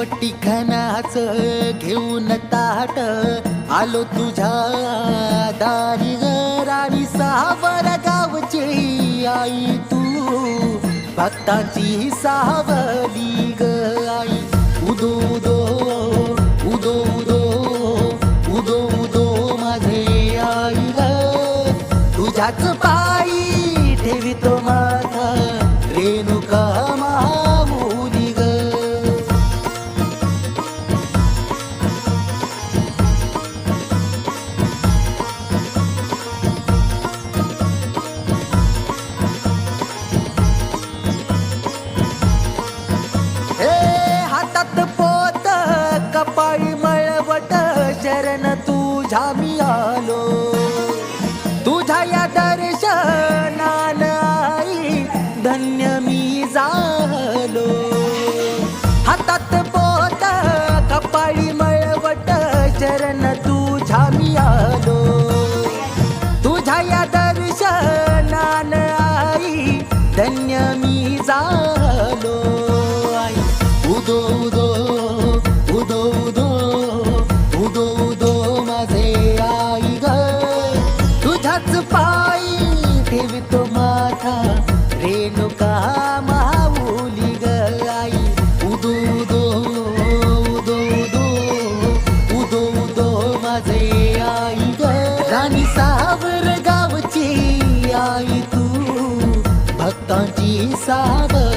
शेवटी खनाच घेऊन ताट. आलो तुझ्या दारी ग राणी सावर गावचे आई तू. भक्तांची सावली ग आई. उदो उदो उदो उदो उदो उदो माझे आई ग. तुझ्याच पायी ठेवी तो माझ चरण तुझा तुझ्या मी आलो. तुझ्या या दर्शनान आई धन्य मी जा आणि सावर गावची आई तू भक्तांची सावर